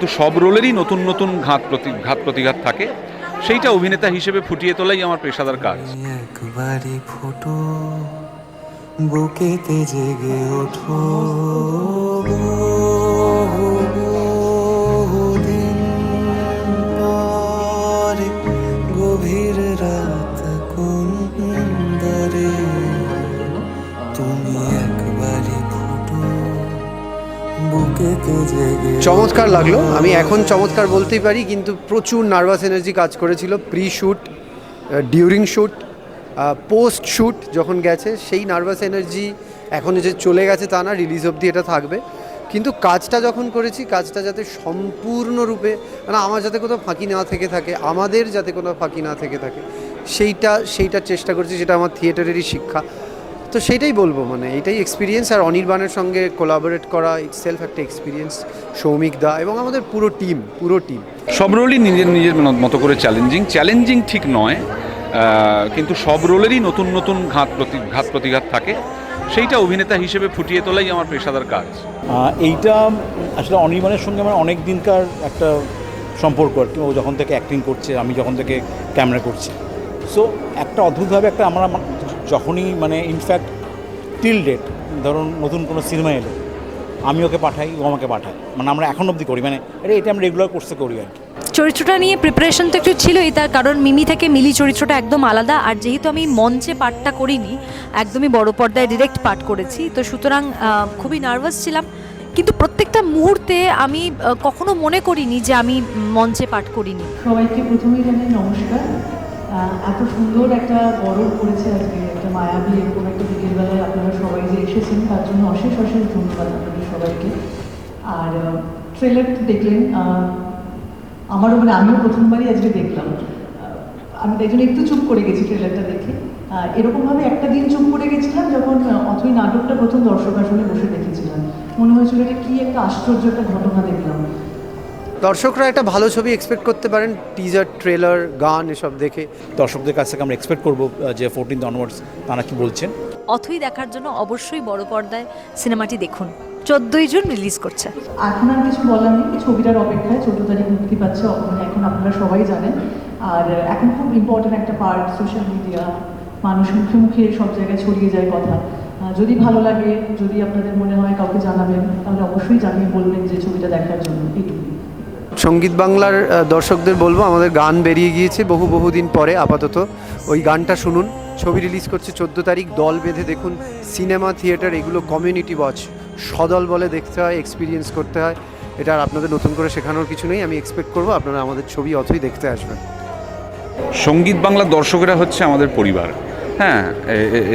তো সব রোলেরই নতুন নতুন ঘাত প্রতি ঘাত প্রতিঘাত থাকে। সেইটা অভিনেতা হিসেবে ফুটিয়ে তোলাই আমার পেশাদার কাজ। একবারে ফোটো বুকেতে জেগে ওঠো। চমৎকার লাগল। আমি এখন চমৎকার বলতেই পারি, কিন্তু প্রচুর নার্ভাস এনার্জি কাজ করেছিল। Pre shoot during shoot post shoot যখন গেছে, সেই নার্ভাস এনার্জি এখন যে চলে গেছে তা না রিলিজ অবধি এটা থাকবে। কিন্তু কাজটা যখন করেছি, কাজটা যাতে সম্পূর্ণরূপে মানে আমার যাতে কোথাও ফাঁকি না থেকে থাকে, আমাদের যাতে কোনো ফাঁকি না থেকে থাকে, সেইটা সেইটার চেষ্টা করছি, যেটা আমার থিয়েটারেরই শিক্ষা। তো সেটাই বলব মানে এটাই এক্সপিরিয়েন্স আর অনির্বাণের সঙ্গে কোলাবোরেট করা সেলফ একটা এক্সপিরিয়েন্স সৌমিক দা এবং আমাদের পুরো টিম পুরো টিম সব রোলই নিজের নিজের মতো করে চ্যালেঞ্জিং চ্যালেঞ্জিং ঠিক নয় কিন্তু সব রোলেরই নতুন নতুন ঘাত প্রতি ঘাত প্রতিঘাত থাকে। সেইটা অভিনেতা হিসেবে ফুটিয়ে তোলাই আমার পেশাদার কাজ। এইটা আসলে অনির্বাণের সঙ্গে আমার অনেক দিনকার একটা সম্পর্ক আর কি। ও যখন থেকে অ্যাক্টিং করছে আমি যখন থেকে ক্যামেরা করছি। সো একটা অদ্ভুতভাবে একটা আমরা যখনই মানে ইনফ্যাক্ট টিল ডেট ধরুন নতুন কোনো সিনেমা এলো আমি ওকে পাঠাই ও আমাকে পাঠায়। মানে আমরা এখন অবধি করি মানে আরে এটা আমরা রেগুলার কোর্সে করি আর কি। চরিত্রটা নিয়ে প্রিপারেশন তো একটু ছিলই তার কারণ মিমি থেকে মিলি চরিত্রটা একদম আলাদা। আর যেহেতু আমি মঞ্চে পাঠটা করিনি একদমই বড় পর্দায় ডিরেক্ট পাঠ করেছি তো সুতরাং খুবই নার্ভাস ছিলাম। কিন্তু প্রত্যেকটা মুহূর্তে আমি কখনো মনে করিনি যে আমি মঞ্চে পাঠ করিনি। সবাইকে প্রথমেই জানাই নমস্কার। এত সুন্দর একটা গরম পড়েছে আজকে, একটা মায়াবী, এরকম একটা বিকেলবেলায় আপনারা সবাই যে এসেছেন, তার জন্য অশেষ অশেষ ধন্যবাদ আপনাদের সবাইকে। আর ট্রেলার দেখলেন আমারও মানে আমিও প্রথমবারই আজকে দেখলাম। আমি তাই জন্য একটু চুপ করে গেছি ট্রেলারটা দেখে। এরকমভাবে একটা দিন চুপ করে গেছিলাম যখন অথই নাটকটা প্রথম দর্শক আসলে বসে দেখেছিলাম। মনে হয়েছিল এটা কি একটা আশ্চর্য একটা ঘটনা দেখলাম। দর্শকরা একটা ভালো ছবি এক্সপেক্ট করতে পারেন টিজার ট্রেলার গান এসব দেখে। দর্শকদের কাছ থেকে আমরা এক্সপেক্ট করব যে ফোরটিন অনওয়ার্ডস তারা কি বলছেন। অথই দেখার জন্য অবশ্যই বড় পর্দায় সিনেমাটি দেখুন। চোদ্দোই জুন রিলিজ করছে। এখন আর কিছু বলার নেই ছবিটার অপেক্ষায় চোদ্দ তারিখ মুক্তি পাচ্ছে এখন আপনারা সবাই জানেন। আর এখন খুব ইম্পর্টেন্ট একটা পার্ট সোশ্যাল মিডিয়া মানুষ মুখে মুখে সব জায়গায় ছড়িয়ে যায় কথা। যদি ভালো লাগে যদি আপনাদের মনে হয় কাউকে জানাবেন তাহলে অবশ্যই জানিয়ে বলবেন যে ছবিটা দেখার জন্য এইটুকুই। সংগীত বাংলার দর্শকদের বলব, আমাদের গান বেরিয়ে গিয়েছে বহু বহুদিন পরে আপাতত। ওই গানটা শুনুন। ছবি রিলিজ করছে চোদ্দ তারিখ। দল বেঁধে দেখুন, সিনেমা, থিয়েটার, এগুলো কমিউনিটি ওয়াচ সদল বলে দেখতে হয় এক্সপিরিয়েন্স করতে হয়। এটা আর আপনাদের নতুন করে শেখানোর কিছু নেই। আমি এক্সপেক্ট করব আপনারা আমাদের ছবি অথই দেখতে আসবেন। সংগীত বাংলার দর্শকেরা হচ্ছে আমাদের পরিবার। হ্যাঁ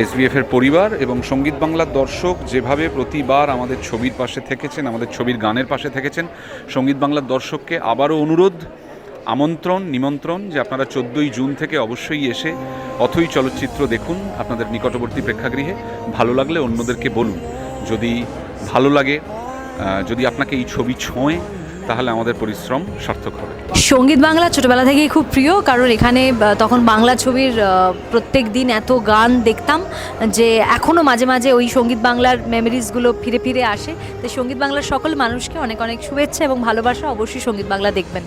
এসবিএফ এর পরিবার এবং সংগীত বাংলার দর্শক যেভাবে প্রতিবার আমাদের ছবির পাশে থেকেছেন, আমাদের ছবির গানের পাশে থেকেছেন, সংগীত বাংলার দর্শককে আবারও অনুরোধ, আমন্ত্রণ, নিমন্ত্রণ যে আপনারা চোদ্দোই জুন থেকে অবশ্যই এসে অথই চলচ্চিত্র দেখুন আপনাদের নিকটবর্তী প্রেক্ষাগৃহে। ভালো লাগলে অন্যদেরকে বলুন। যদি ভালো লাগে যদি আপনাকে এই ছবি ছোঁয় তাহলে আমাদের পরিশ্রম সার্থক হবে। সংগীত বাংলা ছোটবেলা থেকেই খুব প্রিয়, কারণ এখানে তখন বাংলা ছবির প্রত্যেক দিন এত গান দেখতাম যে এখনও মাঝে মাঝে ওই সংগীত বাংলার মেমোরিজগুলো ফিরে ফিরে আসে। তো সংগীত বাংলার সকল মানুষকে অনেক অনেক শুভেচ্ছা এবং ভালোবাসা। অবশ্যই সংগীত বাংলা দেখবেন।